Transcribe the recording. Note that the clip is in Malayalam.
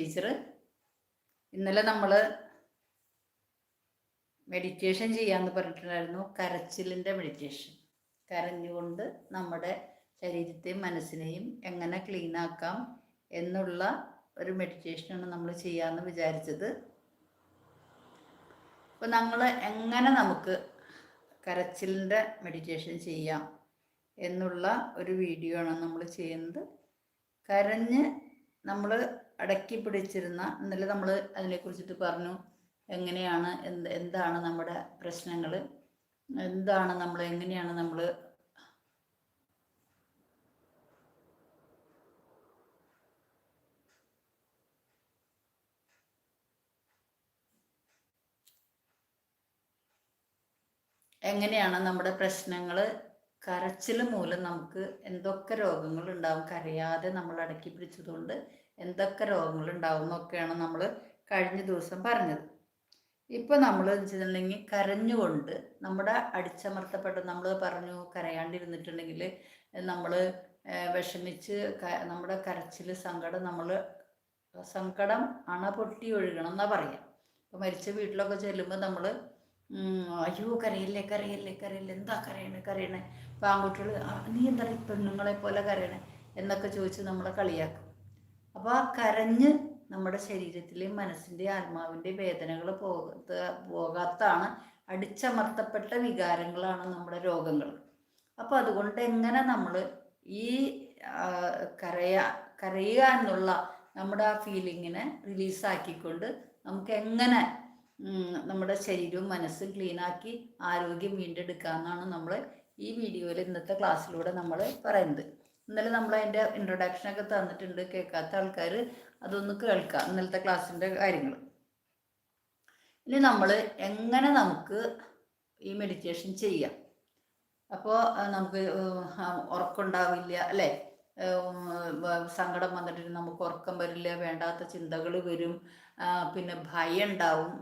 ടീച്ചർ ഇന്നലെ നമ്മൾ മെഡിറ്റേഷൻ ചെയ്യാമെന്ന് പറഞ്ഞിട്ടുണ്ടായിരുന്നു. കരച്ചിലിന്റെ മെഡിറ്റേഷൻ കരഞ്ഞുകൊണ്ട് നമ്മുടെ ശരീരത്തെയും മനസ്സിനെയും എങ്ങനെ ക്ലീൻ ആക്കാം എന്നുള്ള ഒരു മെഡിറ്റേഷനാണ് നമ്മൾ ചെയ്യാമെന്ന് വിചാരിച്ചത്. അപ്പോൾ നമ്മൾ എങ്ങനെ നമുക്ക് കരച്ചിലിന്റെ മെഡിറ്റേഷൻ ചെയ്യാം എന്നുള്ള ഒരു വീഡിയോ ആണ് നമ്മൾ ചെയ്യുന്നത്. കരഞ്ഞ് നമ്മൾ അടക്കി പിടിച്ചിരുന്ന ഇന്നലെ നമ്മൾ അതിനെക്കുറിച്ചിട്ട് പറഞ്ഞു എങ്ങനെയാണ് എന്ത് എന്താണ് നമ്മുടെ പ്രശ്നങ്ങൾ എന്താണ് നമ്മൾ എങ്ങനെയാണ് നമ്മൾ എങ്ങനെയാണ് നമ്മുടെ പ്രശ്നങ്ങൾ കരച്ചിൽ മൂലം നമുക്ക് എന്തൊക്കെ രോഗങ്ങൾ ഉണ്ടാവും കരയാതെ നമ്മൾ അടക്കി പിടിച്ചതുകൊണ്ട് എന്തൊക്കെ രോഗങ്ങൾ ഉണ്ടാവും എന്നൊക്കെയാണ് നമ്മൾ കഴിഞ്ഞ ദിവസം പറഞ്ഞത്. ഇപ്പം നമ്മൾ വെച്ചിട്ടുണ്ടെങ്കിൽ കരഞ്ഞുകൊണ്ട് നമ്മുടെ അടിച്ചമർത്തപ്പെട്ട നമ്മൾ പറഞ്ഞു കരയാണ്ടിരുന്നിട്ടുണ്ടെങ്കിൽ നമ്മൾ വിഷമിച്ച് നമ്മുടെ കരച്ചിൽ സങ്കടം നമ്മൾ സങ്കടം അണ പൊട്ടി ഒഴുകണം എന്നാ പറയാം. ഇപ്പം മരിച്ച വീട്ടിലൊക്കെ ചെല്ലുമ്പോൾ നമ്മൾ അയ്യോ കരയില്ലേ കരയില്ലേ കരയില്ലേ എന്താ കരയണേ കരയണേ. പാങ്കുട്ടികൾ നീ എന്താ പെണ്ണുങ്ങളെ പോലെ കരയണേ? എന്നൊക്കെ ചോദിച്ച് നമ്മളെ കളിയാക്കും. അപ്പോൾ ആ കരഞ്ഞ് നമ്മുടെ ശരീരത്തിലെയും മനസ്സിന്റെയും ആത്മാവിന്റെ വേദനകൾ പോകാത്ത പോകാത്താണ് അടിച്ചമർത്തപ്പെട്ട വികാരങ്ങളാണ് നമ്മുടെ രോഗങ്ങൾ. അപ്പോൾ അതുകൊണ്ട് എങ്ങനെ നമ്മൾ ഈ കരയ കരയുക എന്നുള്ള നമ്മുടെ ആ ഫീലിങ്ങിനെ റിലീസാക്കിക്കൊണ്ട് നമുക്ക് എങ്ങനെ നമ്മുടെ ശരീരവും മനസ്സും ക്ലീനാക്കി ആരോഗ്യം വീണ്ടെടുക്കാമെന്നാണ് നമ്മൾ ഈ വീഡിയോയിൽ ഇന്നത്തെ ക്ലാസ്സിലൂടെ നമ്മൾ പറയുന്നത്. ഇന്നലെ നമ്മൾ അതിന്റെ ഇൻട്രൊഡക്ഷനൊക്കെ തന്നിട്ടുണ്ട്. കേൾക്കാത്ത ആൾക്കാർ അതൊന്ന് കേൾക്കാം. ഇന്നലത്തെ ക്ലാസ്സിന്റെ കാര്യങ്ങൾ ഇനി നമ്മൾ എങ്ങനെ നമുക്ക് ഈ മെഡിറ്റേഷൻ ചെയ്യാം? അപ്പോൾ നമുക്ക് ഉറക്കമുണ്ടാവില്ല അല്ലേ? സങ്കടം വന്നിട്ട് നമുക്ക് ഉറക്കം വരില്ല വേണ്ടാത്ത ചിന്തകൾ വരും പിന്നെ ഭയം ഉണ്ടാവും